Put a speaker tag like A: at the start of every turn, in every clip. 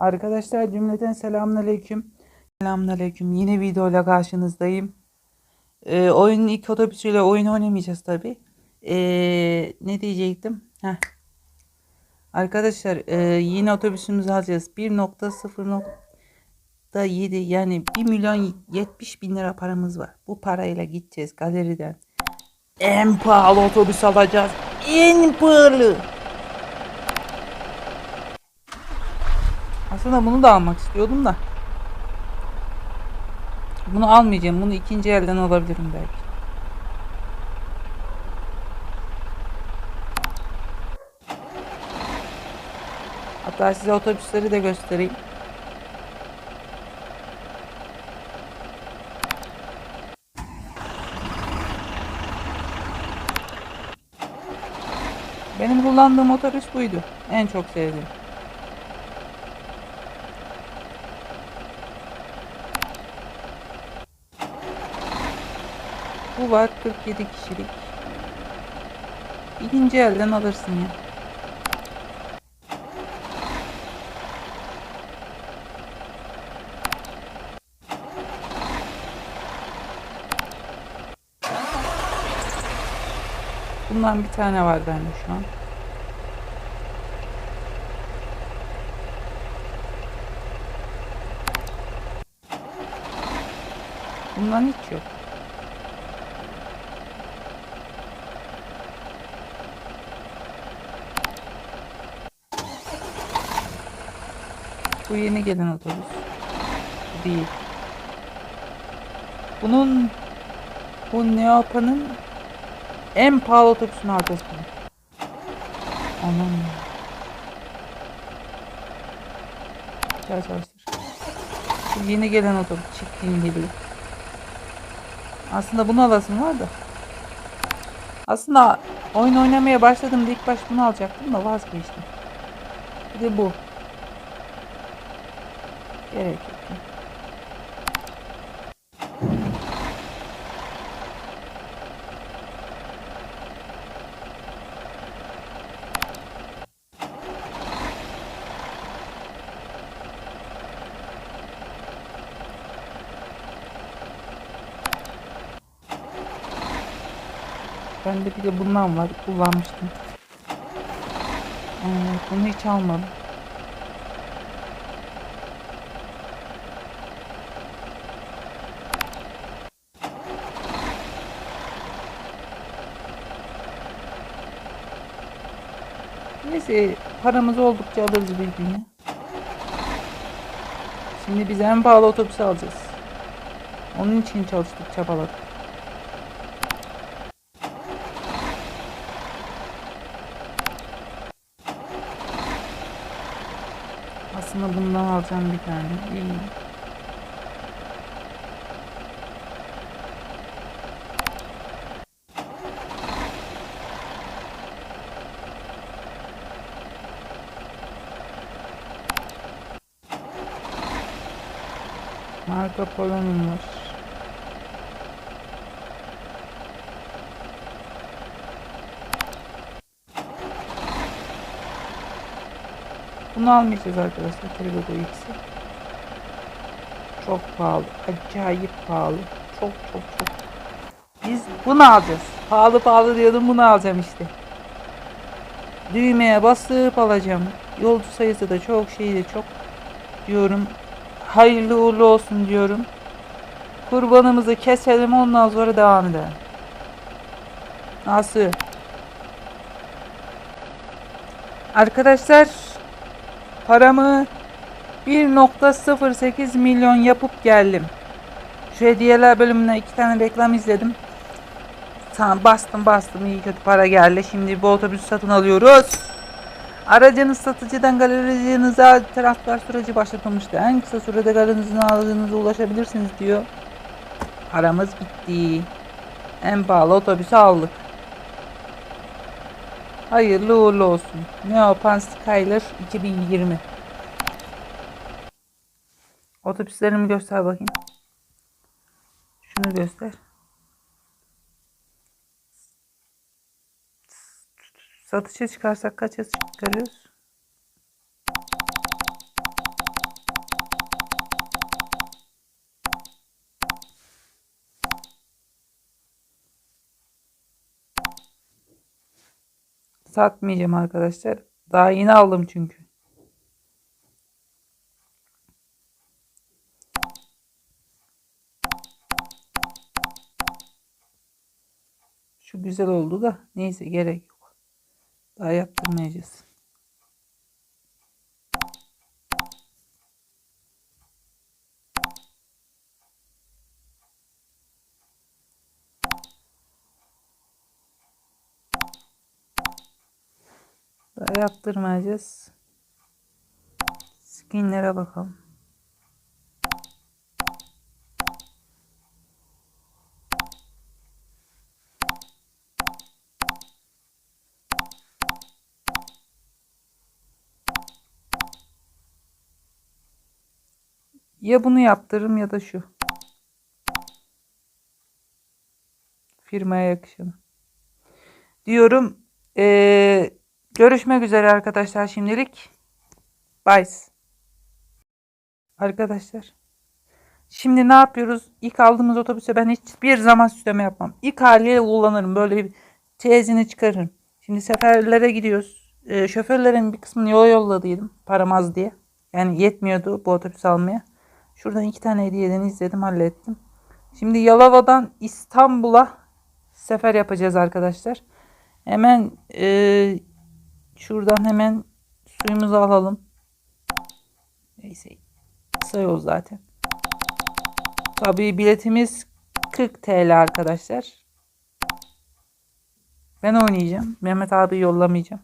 A: Arkadaşlar cümleten selamünaleyküm. Selamünaleyküm. Yine videoyla karşınızdayım. Ee, oyunun ilk otobüsüyle oyun oynamayacağız tabi. Ee, ne diyecektim? Heh. Arkadaşlar e, yine otobüsümüzü alacağız. 1.0.7 yani 1 milyon 70 bin lira paramız var. Bu parayla gideceğiz galeriden. En pahalı otobüs alacağız. En pahalı. Aslında bunu da almak istiyordum da. Bunu almayacağım. Bunu ikinci elden alabilirim belki. Hatta size otobüsleri de göstereyim. Benim kullandığım otobüs buydu. En çok sevdiğim. Bu var 47 kişilik. İkinci elden alırsın ya. Bundan bir tane var bende şu an. Bundan hiç yok. Bu yeni gelen otobüs. Değil. Bunun bu Neopa'nın en pahalı otobüsünü alacağız bunu. Anam. Gel çalıştır. Bu yeni gelen otobüs çiftliğin geliyor. Aslında bunu alasım var da. Aslında oyun oynamaya başladığımda ilk baş bunu alacaktım da vazgeçtim. Bir de bu. Gerek yok. Bende bir de bundan var. Kullanmıştım. Evet, bunu hiç almadım. Neyse paramız oldukça alırız bir gün. Şimdi biz en pahalı otobüsü alacağız. Onun için çalıştık çabaladık. Aslında bundan alacağım bir tane. İyi. Marco Polo'nun. Bunu almayacağız arkadaşlar. Trigogo X'i. Çok pahalı. Acayip pahalı. Çok çok çok. Biz bunu alacağız. Pahalı pahalı diyordum bunu alacağım işte. Düğmeye basıp alacağım. Yolcu sayısı da çok şey de çok diyorum. Hayırlı uğurlu olsun diyorum. Kurbanımızı keselim ondan sonra devam edelim. Nasıl? Arkadaşlar paramı 1.08 milyon yapıp geldim. Şu hediyeler bölümüne iki tane reklam izledim. Tamam bastım bastım iyi kötü para geldi. Şimdi bu otobüsü satın alıyoruz. Aracınız satıcıdan galericinize transfer süreci başlatılmıştı. En kısa sürede galerinizin aldığınıza ulaşabilirsiniz diyor. Paramız bitti. En pahalı otobüsü aldık. Hayırlı uğurlu olsun. Neopan Skyler 2020. Otobüslerimi göster bakayım. Şunu göster. Satışa çıkarsak kaç çıkarıyoruz? Satmayacağım arkadaşlar. Daha yeni aldım çünkü. Şu güzel oldu da neyse gerek yok. Daha yaptırmayacağız. Daha yaptırmayacağız. Skinlere bakalım. Ya bunu yaptırırım ya da şu. Firmaya yakışanı. Diyorum. Ee, görüşmek üzere arkadaşlar şimdilik. Bye. Arkadaşlar. Şimdi ne yapıyoruz? İlk aldığımız otobüse ben hiçbir zaman süsleme yapmam. İlk haliyle kullanırım. Böyle bir tezini çıkarırım. Şimdi seferlere gidiyoruz. Ee, şoförlerin bir kısmını yola yolladıydım. Param az diye. Yani yetmiyordu bu otobüs almaya. Şuradan iki tane hediyeden izledim hallettim. Şimdi Yalova'dan İstanbul'a sefer yapacağız arkadaşlar. Hemen e, şuradan hemen suyumuzu alalım. Neyse kısa yol zaten. Tabii biletimiz 40 TL arkadaşlar. Ben oynayacağım. Mehmet abi yollamayacağım.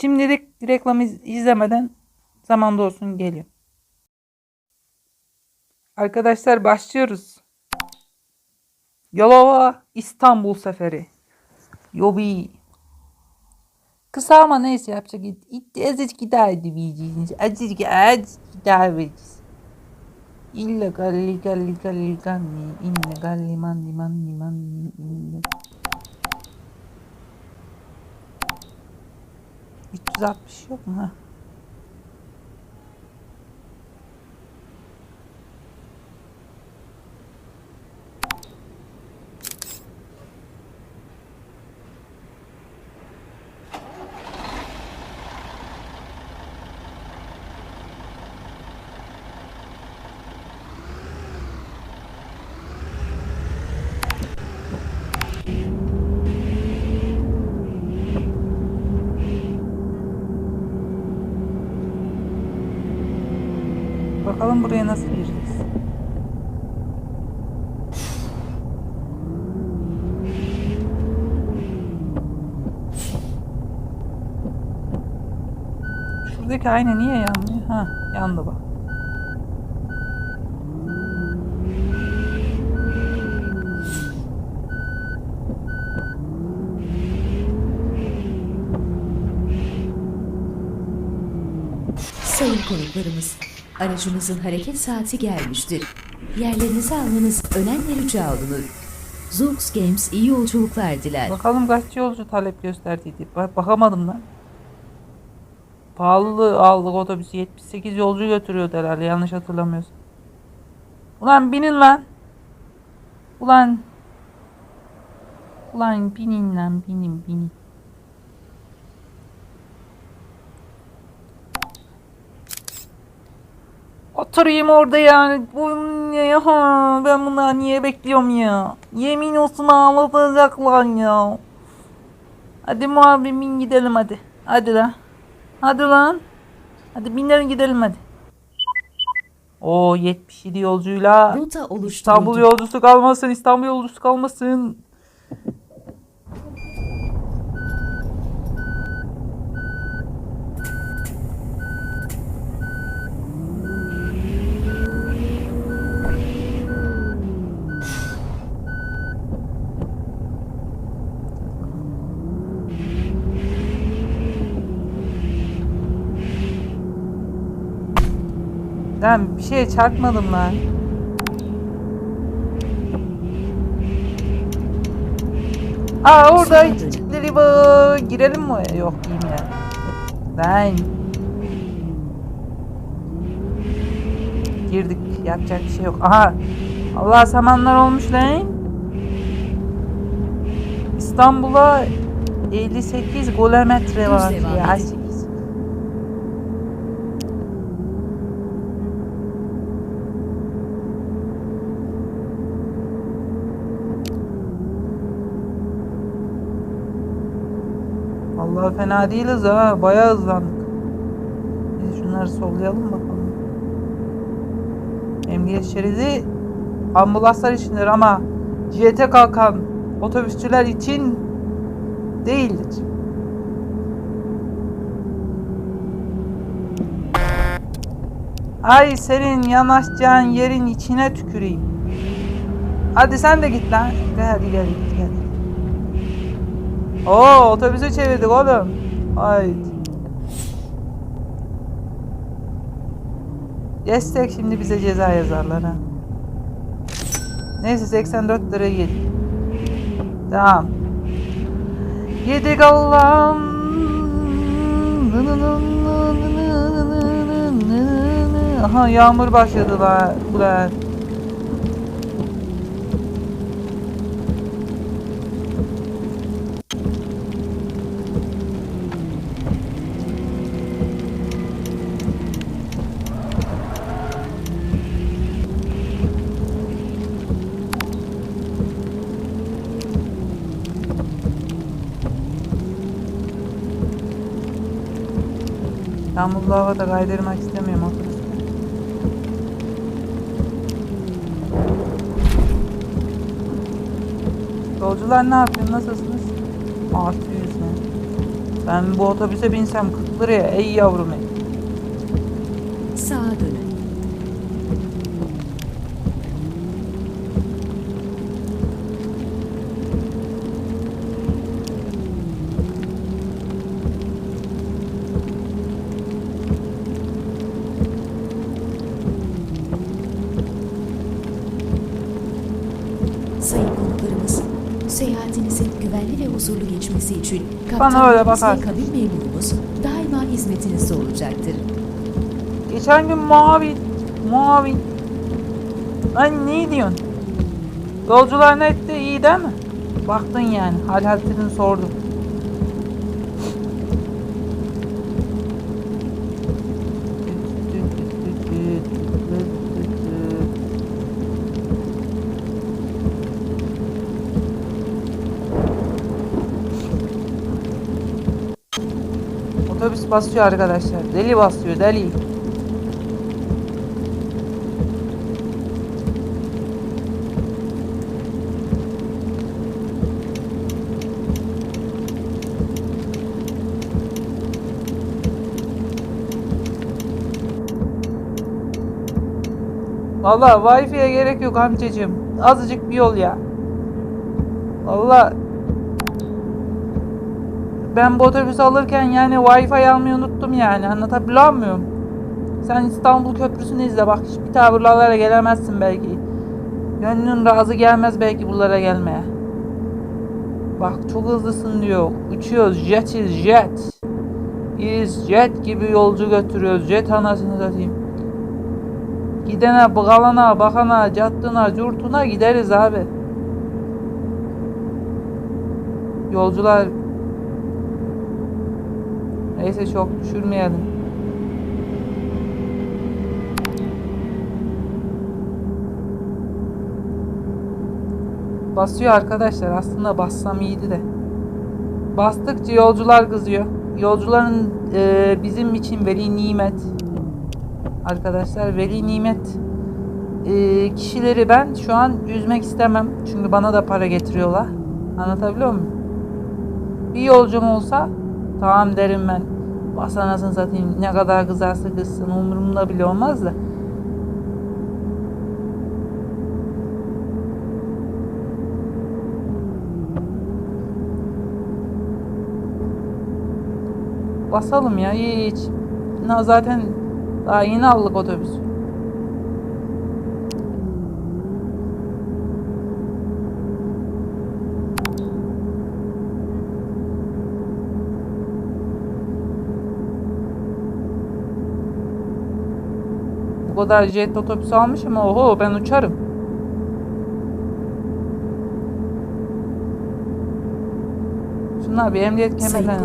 A: Şimdilik reklamı iz- izlemeden zamanda olsun geliyor. Arkadaşlar başlıyoruz. Yalova İstanbul seferi. Yobi. Kısa ama neyse yapacak. Azıcık giderdi diyeceğiz. Azıcık azıcık gider vereceğiz. İllegal legal legal legal mi? İllegal liman liman liman illegal. 360 yok mu? Ha? Bakalım buraya nasıl gireceğiz. Şuradaki ayna niye yanmıyor? Ha, yandı bak.
B: Sayın konuklarımız, aracınızın hareket saati gelmiştir. Yerlerinizi almanız önem verici alınır. Zoox Games iyi yolculuklar diler.
A: Bakalım kaç yolcu talep gösterdiydi. Bak bakamadım lan. Pahalı aldık otobüsü 78 yolcu götürüyordu herhalde yanlış hatırlamıyorsam. Ulan binin lan. Ulan. Ulan binin lan binin binin. Oturayım orada yani. Bu ne ya? Ben bunları niye bekliyorum ya? Yemin olsun ağlatacaklar ya. Hadi muhabir bin gidelim hadi. Hadi lan. Hadi lan. Hadi binelim gidelim hadi. O 77 yolcuyla. İstanbul yolcusu kalmasın. İstanbul yolcusu kalmasın. Lan bir şeye çarpmadım lan. Aa orada çiçekleri var. Girelim mi? Yok girmeyelim. Lan. Girdik. Yapacak bir şey yok. Aha. Allah samanlar olmuş lan. İstanbul'a 58 kilometre var ya. Allah fena değiliz ha. Bayağı hızlandık. Biz şunları sollayalım bakalım. Emniyet şeridi ambulanslar içindir ama jete kalkan otobüsçüler için değildir. Ay senin yanaşacağın yerin içine tüküreyim. Hadi sen de git lan. Gel hadi gel git gel. Oo otobüsü çevirdik oğlum. Haydi. Destek şimdi bize ceza yazarlar ha. Neyse 84 lira yedik. Tamam. Yedik Allah'ım. Aha yağmur başladı la. Yağmurlu havada kaydırmak istemiyorum otobüste. Yolcular ne yapıyor? Nasılsınız? Artı yüz ne? Ben bu otobüse binsem 40 liraya ey yavrum ey.
B: Sağa dönün. Sayın konuklarımız, seyahatinizin güvenli ve huzurlu geçmesi için
A: Bana öyle
B: kaptanımız ve kabin memurumuz daima hizmetinizde olacaktır.
A: Geçen gün mavi, mavi. Lan ne diyorsun? Yolcular ne etti? İyi değil mi? Baktın yani. Hal hatırını sordum. Basıyor arkadaşlar. Deli basıyor deli. Valla Wi-Fi'ye gerek yok amcacığım. Azıcık bir yol ya. Valla ben bu otobüsü alırken yani Wi-Fi almayı unuttum yani. Anlatabiliyor muyum? Sen İstanbul Köprüsü'nü izle bak. Hiçbir ta buralara gelemezsin belki. Gönlün razı gelmez belki buralara gelmeye. Bak çok hızlısın diyor. Uçuyoruz. Jetiz jet. Biz jet gibi yolcu götürüyoruz. Jet anasını satayım. Gidene, kalana, bakana, cattına, curtuna gideriz abi. Yolcular Neyse çok düşürmeyelim. Basıyor arkadaşlar. Aslında bassam iyiydi de. Bastıkça yolcular kızıyor. Yolcuların e, bizim için veli nimet. Arkadaşlar veli nimet e, kişileri ben şu an üzmek istemem. Çünkü bana da para getiriyorlar. Anlatabiliyor muyum? Bir yolcum olsa tamam derim ben. Bas anasını satayım ne kadar kızarsa kızsın umurumda bile olmaz da. Basalım ya hiç. Na zaten daha yeni aldık otobüs. Kadar jet otobüsü almışım oho ben uçarım. Şunlar bir emniyet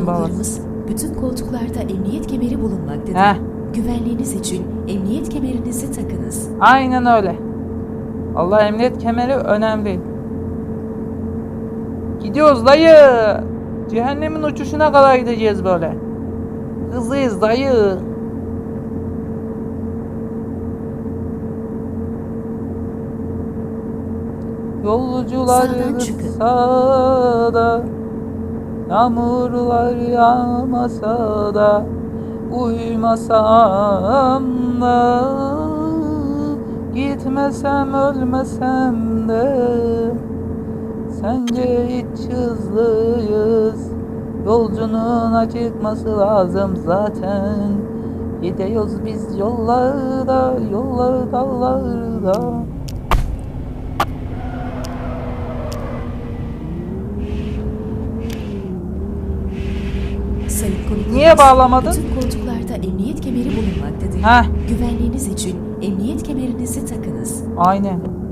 A: bağlı.
B: konuklarımız, bütün koltuklarda emniyet kemeri bulunmaktadır.
A: Heh.
B: Güvenliğiniz için emniyet kemerinizi takınız.
A: Aynen öyle. Allah emniyet kemeri önemli. Gidiyoruz dayı. Cehennemin uçuşuna kadar gideceğiz böyle. Hızlıyız dayı. Yolcular sağda Yağmurlar yağmasa da Uyumasam da Gitmesem ölmesem de. Sence hiç hızlıyız Yolcunun acıkması lazım zaten. Gidiyoruz biz yollarda Yollar dallarda
B: Sayın konuklarımız,
A: Niye bağlamadın?
B: Bütün koltuklarda emniyet kemeri bulunmaktadır.
A: Heh.
B: Güvenliğiniz için emniyet kemerinizi takınız.
A: Aynen.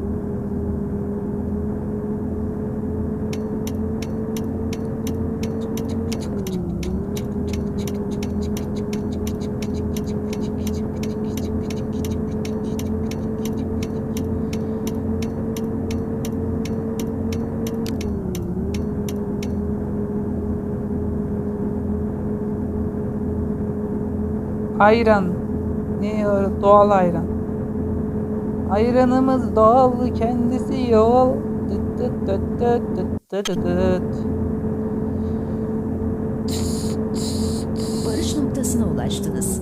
A: Ayran. Ne? Doğal ayran. Ayranımız doğal kendisi yol. Dıt dıt dıt dıt dıt dıt dıt.
B: Varış noktasına ulaştınız.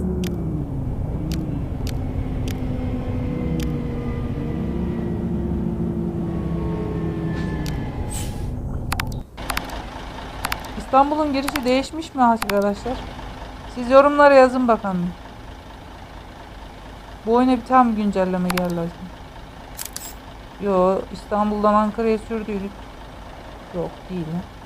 A: İstanbul'un girişi değişmiş mi arkadaşlar? Siz yorumlara yazın bakalım. Bu oyuna bir tam güncelleme geldi acaba. Yo İstanbul'dan Ankara'ya sürdüydük. Yok değil ya.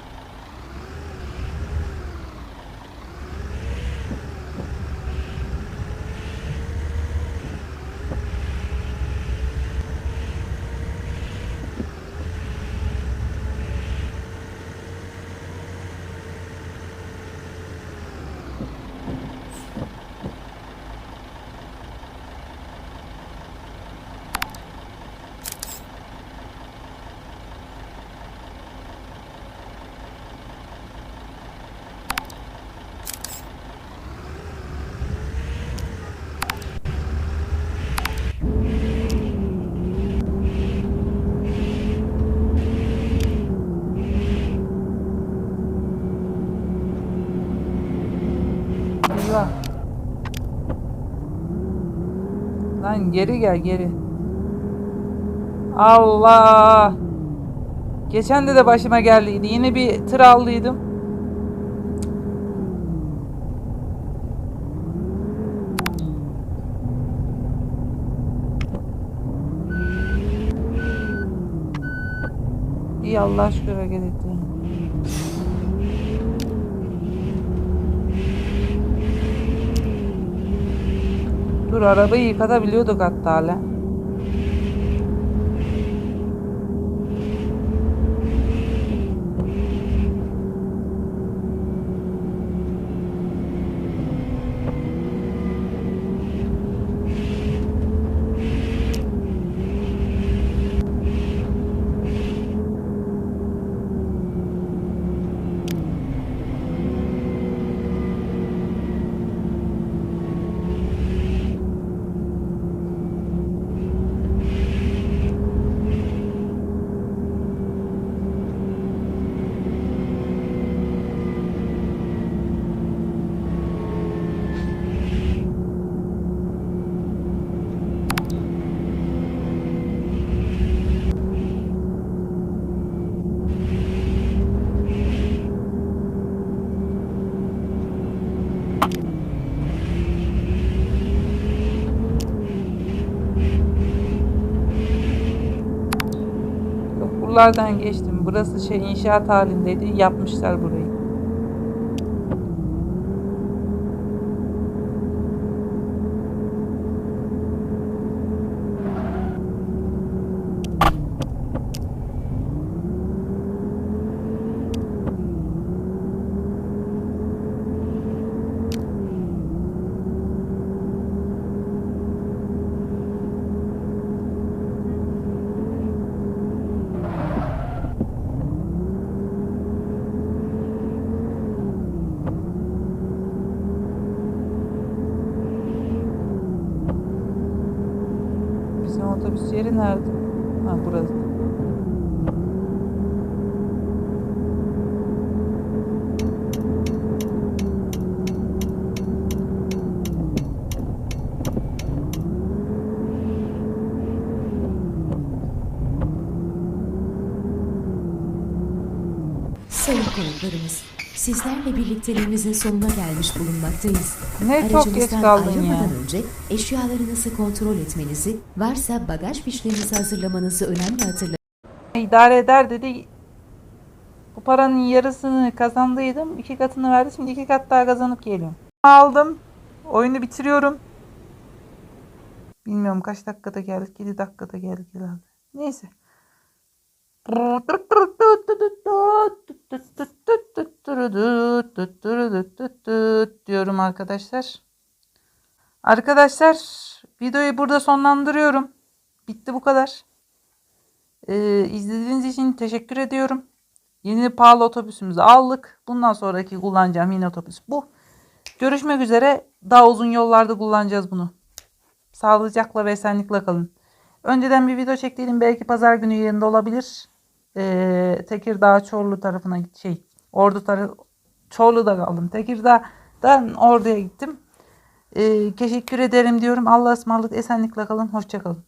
A: Lan geri gel geri. Allah. Geçen de de başıma geldiydi. Yine bir tır aldıydım. İyi Allah şükür hareket etti. Dur arabayı yıkatabiliyorduk hatta hala. Yok buralardan geçtim. Burası şey inşaat halindeydi. Yapmışlar burayı. Otobüs yeri nerede? Ha burası.
B: Sayın konuklarımız, sizlerle birlikteliğimizin sonuna gelmiş bulunmaktayız.
A: Ne çok geç kaldın ya.
B: önce eşyalarınızı kontrol etmenizi, varsa bagaj fişlerinizi hazırlamanızı önemli hatırlatın.
A: İdare eder dedi. Bu paranın yarısını kazandıydım. iki katını verdi. Şimdi iki kat daha kazanıp geliyorum. Aldım. Oyunu bitiriyorum. Bilmiyorum kaç dakikada geldik. 7 dakikada geldik herhalde. Neyse. Diyorum arkadaşlar. Arkadaşlar videoyu burada sonlandırıyorum. Bitti bu kadar. Ee, izlediğiniz için teşekkür ediyorum. Yeni pahalı otobüsümüzü aldık. Bundan sonraki kullanacağım yeni otobüs bu. Görüşmek üzere. Daha uzun yollarda kullanacağız bunu. Sağlıcakla ve esenlikle kalın. Önceden bir video çektiydim. Belki pazar günü yerinde olabilir. Ee, Tekirdağ Çorlu tarafına şey. Ordu tarafı Çorlu'da kaldım. Tekirdağ'dan Ordu'ya gittim. Ee, teşekkür ederim diyorum. Allah'a ısmarladık. Esenlikle kalın. Hoşça kalın.